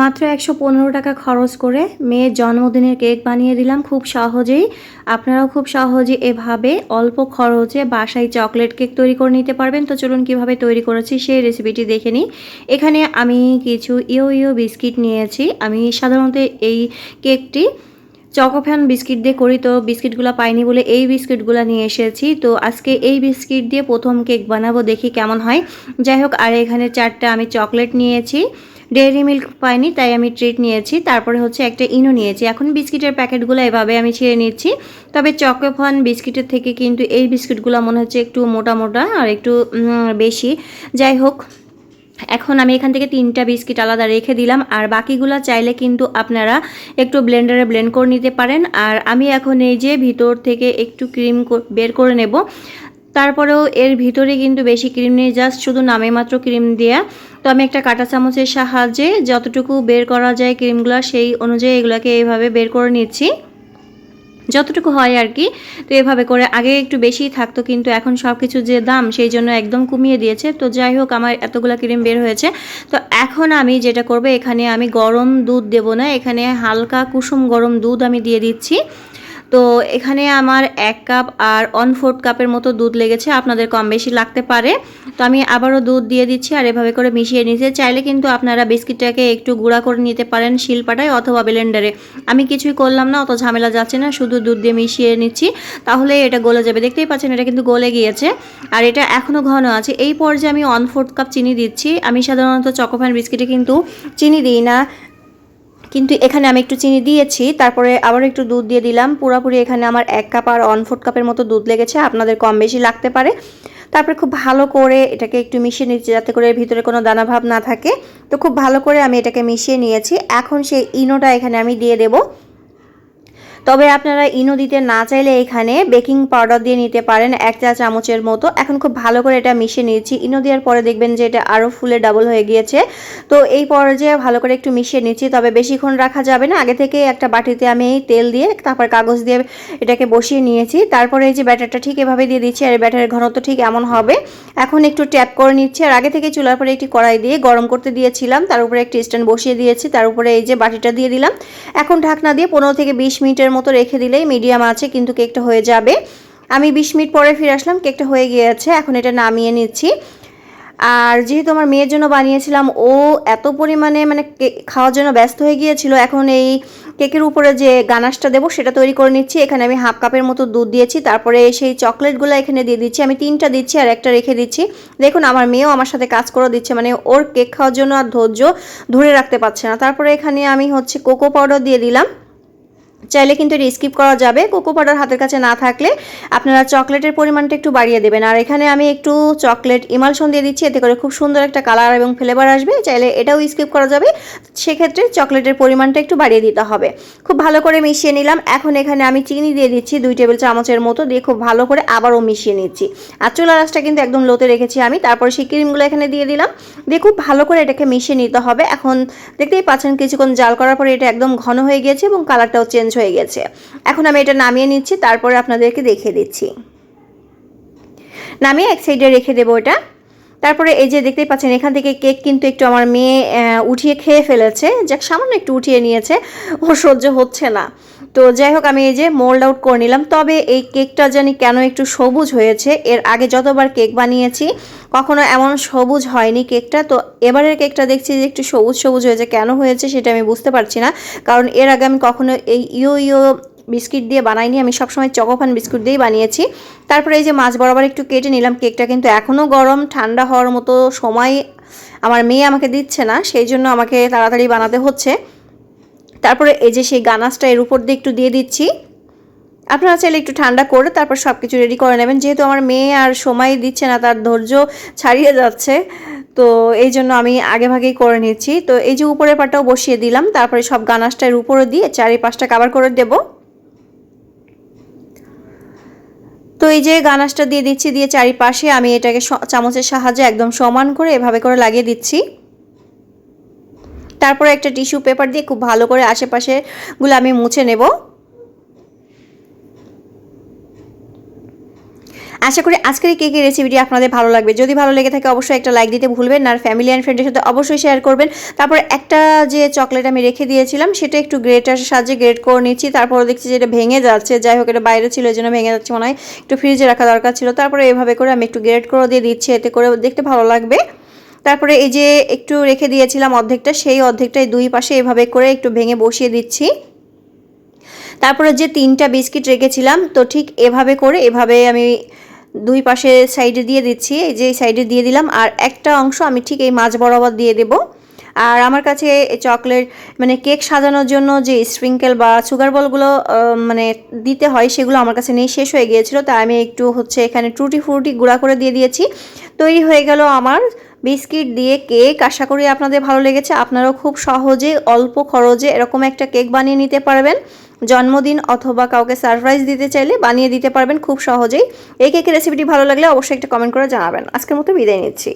মাত্র একশো পনেরো টাকা খরচ করে মেয়ের জন্মদিনের কেক বানিয়ে দিলাম খুব সহজেই। আপনারাও খুব সহজে এভাবে অল্প খরচে বাসায় চকলেট কেক তৈরি করে নিতে পারবেন। তো চলুন কীভাবে তৈরি করেছি সেই রেসিপিটি দেখে নিই। এখানে আমি কিছু ইও ইও বিস্কিট নিয়েছি। আমি সাধারণত এই কেকটি চকোফ্যান বিস্কিট দিয়ে করি, তো বিস্কিটগুলো পাইনি বলে এই বিস্কিটগুলো নিয়ে এসেছি। তো আজকে এই বিস্কিট দিয়ে প্রথম কেক বানাবো, দেখি কেমন হয়। যাই হোক, আর এখানে চারটা আমি চকলেট নিয়েছি। ডেয়ারি মিল্ক পাইনি, তাই আমি ট্রিট নিয়েছি। তারপরে হচ্ছে একটা ইনো নিয়েছি। এখন বিস্কিটের প্যাকেটগুলো এভাবে আমি ছেড়ে নিচ্ছি। তবে চকোফান বিস্কিটের থেকে কিন্তু এই বিস্কিটগুলো মনে হচ্ছে একটু মোটা মোটা আর একটু বেশি। যাই হোক, এখন আমি এখান থেকে তিনটা বিস্কিট আলাদা রেখে দিলাম। আর বাকিগুলো চাইলে কিন্তু আপনারা একটু ব্লেন্ডারে ব্লেন্ড করে নিতে পারেন। আর আমি এখন এই যে ভিতর থেকে একটু ক্রিম বের করে নেব। তারপরেও এর ভিতরে কিন্তু বেশি ক্রিম নেই জাস্ট শুধু নামে মাত্র ক্রিম দেয়া। তো আমি একটা কাঁটা চামচের সাহায্যে যতটুকু বের করা যায় ক্রিমগুলো সেই অনুযায়ী এগুলোকে এইভাবে বের করে নিচ্ছি। যতটুকু হয় আর কি, তো এভাবে করে আগে একটু বেশিই থাকতো, কিন্তু এখন সব কিছু যে দাম, সেই জন্য একদম কমিয়ে দিয়েছে। তো যাই হোক, আমার এতগুলো ক্রিম বের হয়েছে। তো এখন আমি যেটা করব, এখানে আমি গরম দুধ দেব না, এখানে হালকা কুসুম গরম দুধ আমি দিয়ে দিচ্ছি। তো এখানে আমার এক কাপ আর ওয়ান ফোর্থ কাপের মতো দুধ লেগেছে, আপনাদের কম বেশি লাগতে পারে। তো আমি আবারও দুধ দিয়ে দিচ্ছি আর এভাবে করে মিশিয়ে নিতে চাইলে কিন্তু আপনারা বিস্কিটটাকে একটু গুঁড়া করে নিতে পারেন শিলপাটায় অথবা ব্লেন্ডারে। আমি কিছুই করলাম না, অত ঝামেলা যাচ্ছে না, শুধু দুধ দিয়ে মিশিয়ে নিচ্ছি। তাহলে এটা গলে যাবে। দেখতেই পাচ্ছেন, এটা কিন্তু গলে গিয়েছে। আর এটা এখনও ঘন আছে। এই পর্যায়ে আমি ওয়ান ফোর্থ কাপ চিনি দিচ্ছি। আমি সাধারণত চকোফ্যান বিস্কিটে কিন্তু চিনি দিই না। কিন্তু এখানে আমি একটু চিনি দিয়েছি, তারপরে আবার একটু দুধ দিয়ে দিলাম। পুরোপুরি এখানে আমার এক কাপ আর ওয়ান ফোর্থ কাপের মতো দুধ লেগেছে, আপনাদের কম বেশি লাগতে পারে। তারপরে খুব ভালো করে এটাকে একটু মিশিয়ে নিচ্ছি, যাতে করে ভিতরে কোনো দানা ভাব না থাকে। তো খুব ভালো করে আমি এটাকে মিশিয়ে নিয়েছি। এখন সেই ইনোটা এখানে আমি দিয়ে দেবো। তবে আপনারা ইনো দিতে না চাইলে এখানে বেকিং পাউডার দিয়ে নিতে পারেন এক চা চামচের মতো। এখন খুব ভালো করে এটা মিশিয়ে নিয়েছি। ইনো দেওয়ার পরে দেখবেন যে এটা আরও ফুলে ডাবল হয়ে গিয়েছে। তো এই পর্যায়ে ভালো করে একটু মিশিয়ে নিচ্ছি, তবে বেশিক্ষণ রাখা যাবে না। আগে থেকে একটা বাটিতে আমি তেল দিয়ে, তারপর কাগজ দিয়ে এটাকে বসিয়ে নিয়েছি। তারপরে এই যে ব্যাটারটা ঠিক এভাবে দিয়ে দিচ্ছি, আর ব্যাটারের ঘনত্ব ঠিক এমন হবে। এখন একটু ট্যাপ করে নিচ্ছি, আর আগে থেকে চুলার পরে একটি কড়াই দিয়ে গরম করতে দিয়েছিলাম। তার উপরে একটি স্ট্যান্ড বসিয়ে দিয়েছি। তার উপরে এই যে বাটিটা দিয়ে দিলাম। এখন ঢাকনা দিয়ে পনেরো থেকে বিশ মিনিটের মতো রেখে দিলেই মিডিয়াম আছে, কিন্তু কেকটা হয়ে যাবে। আমি বিশ মিনিট পরে ফিরে আসলাম, কেকটা হয়ে গিয়েছে, এখন এটা নামিয়ে নিচ্ছি। আর যেহেতু আমার মেয়ের জন্য বানিয়েছিলাম, ও এত পরিমাণে মানে খাওয়ার জন্য ব্যস্ত হয়ে গিয়েছিল, এখন এই কেকের উপরে যে গানাশটা দেবো, সেটা তৈরি করে নিচ্ছি। এখানে আমি হাফ কাপের মতো দুধ দিয়েছি, তারপরে সেই চকলেটগুলো এখানে দিয়ে দিচ্ছি। আমি তিনটা দিচ্ছি আর একটা রেখে দিচ্ছি। দেখুন, আমার মেয়েও আমার সাথে কাজ করে দিচ্ছে মানে ওর কেক খাওয়ার জন্য আর ধৈর্য ধরে রাখতে পারছে না। তারপরে এখানে আমি হচ্ছে কোকো পাউডার দিয়ে দিলাম। চাইলে কিন্তু এটা স্কিপ করা যাবে। কোকো পাউডার হাতের কাছে না থাকলে আপনারা চকলেটের পরিমাণটা একটু বাড়িয়ে দেবেন। আর এখানে আমি একটু চকলেট ইমালশন দিয়ে দিচ্ছি, এতে করে খুব সুন্দর একটা কালার এবং ফ্লেভার আসবে। চাইলে এটাও স্কিপ করা যাবে। সেক্ষেত্রে চকলেটের পরিমাণটা একটু বাড়িয়ে দিতে হবে। খুব ভালো করে মিশিয়ে নিলাম। এখন এখানে আমি চিনি দিয়ে দিচ্ছি দুই টেবিল চামচের মতো। দিয়ে খুব ভালো করে আবারও মিশিয়ে নিচ্ছি। আর চুলা রাসটা কিন্তু একদম লোতে রেখেছি আমি। তারপর সেই ক্রিমগুলো এখানে দিয়ে দিলাম। দিয়ে খুব ভালো করে এটাকে মিশিয়ে নিতে হবে। এখন দেখতেই পাচ্ছেন, কিছুক্ষণ জাল করার পরে এটা একদম ঘন হয়ে গিয়েছে এবং কালারটাও চেঞ্জ হয়ে গেছে। এখন আমি এটা নামিয়ে নিচ্ছি, তারপরে আপনাদেরকে দেখিয়ে দিচ্ছি। নামিয়ে এক সাইডে রেখে দেবো এটা। তারপরে এই যে দেখতেই পাচ্ছেন, এখান থেকে কেক কিন্তু একটু আমার মেয়ে উঠিয়ে খেয়ে ফেলেছে। যাক, সামান্য একটু উঠিয়ে নিয়েছে। ও সহ্য হচ্ছে না। তো যাই হোক, আমি এই যে মোল্ড আউট করে নিলাম। তবে এই কেকটা জানি কেন একটু সবুজ হয়েছে? এর আগে যতবার কেক বানিয়েছি, কখনো এমন সবুজ হয়নি কেকটা। তো এবারের কেকটা দেখছি যে একটু সবুজ সবুজ হয়েছে। কেন হয়েছে সেটা আমি বুঝতে পারছি না। কারণ এর আগে আমি কখনো এই ইয়ো ইয়ো বিস্কিট দিয়ে বানাইনি। আমি সবসময় চকোফান বিস্কুট দিয়েই বানিয়েছি। তারপরে এই যে মাছ বরাবর একটু কেটে নিলাম। কেকটা কিন্তু এখনও গরম, ঠান্ডা হওয়ার মতো সময় আমার মেয়ে আমাকে দিচ্ছে না। সেই জন্য আমাকে তাড়াতাড়ি বানাতে হচ্ছে। তারপরে এই যে সেই গানাসটা এর উপর দিয়ে একটু দিয়ে দিচ্ছি। আপনারা চাইলে একটু ঠান্ডা করে তারপর সব কিছু রেডি করে নেবেন। যেহেতু আমার মেয়ে আর সময় দিচ্ছে না, তার ধৈর্য ছাড়িয়ে যাচ্ছে, তো এই জন্য আমি আগে ভাগেই করে নিচ্ছি। তো এই যে উপরের পাটাও বসিয়ে দিলাম, তারপরে সব গানাসটা এর উপরে দিয়ে চারিপাশটা কাভার করে দেবো। তো এই যে গানাশটা দিয়ে দিচ্ছি, দিয়ে চারিপাশে আমি এটাকে চামচের সাহায্যে একদম সমান করে এভাবে করে লাগিয়ে দিচ্ছি। তারপরে একটা টিস্যু পেপার দিয়ে খুব ভালো করে আশেপাশে গুলো আমি মুছে নেব। আশা করি আজকের এই কেকের রেসিপিটি আপনাদের ভালো লাগবে। যদি ভালো লেগে থাকে অবশ্যই একটা লাইক দিতে ভুলবেন আর ফ্যামিলি অ্যান্ড ফ্রেন্ডের সাথে অবশ্যই শেয়ার করবেন। তারপর একটা যে চকলেট আমি রেখে দিয়েছিলাম, সেটা একটু গ্রেটার সাহায্যে গ্রেট করে নিচ্ছি। তারপর দেখছি যে এটা ভেঙে যাচ্ছে। যাই হোক, এটা বাইরে ছিল এই জন্য ভেঙে যাচ্ছে মনে হয়। একটু ফ্রিজে রাখা দরকার ছিল। তারপরে এভাবে করে আমি একটু গ্রেট করে দিয়ে দিচ্ছি, এতে করে দেখতে ভালো লাগবে। তারপরে এই যে একটু রেখে দিয়েছিলাম অর্ধেকটা, সেই অর্ধেকটাই দুই পাশে এভাবে করে একটু ভেঙে বসিয়ে দিচ্ছি। তারপরে যে তিনটা বিস্কিট রেখেছিলাম, তো ঠিক এভাবে করে, এভাবে আমি দুই পাশে সাইডে দিয়ে দিচ্ছি, এই যে সাইডে দিয়ে দিলাম, আর একটা অংশ আমি ঠিক এই মাছ বরাবর দিয়ে দেব। আর আমার কাছে চকলেট মানে কেক সাজানোর জন্য যে স্প্রিঙ্কেল বা সুগার বলগুলো মানে দিতে হয়, সেগুলো আমার কাছে নেই, শেষ হয়ে গিয়েছিল, তাই আমি একটু হচ্ছে এখানে ট্রুটি ফ্রুটি গুঁড়া করে দিয়ে দিয়েছি। তৈরি হয়ে গেল আমার বিস্কিট দিয়ে কেক। আশা করি আপনাদের ভালো লেগেছে। আপনারাও খুব সহজে, অল্প খরচে এরকম একটা কেক বানিয়ে নিতে পারবেন। জন্মদিন অথবা কাউকে সারপ্রাইজ দিতে চাইলে বানিয়ে দিতে পারবেন খুব সহজেই। এই কেকের রেসিপিটি ভালো লাগলে অবশ্যই একটা কমেন্ট করে জানাবেন। আজকের মতো বিদায় নিচ্ছি।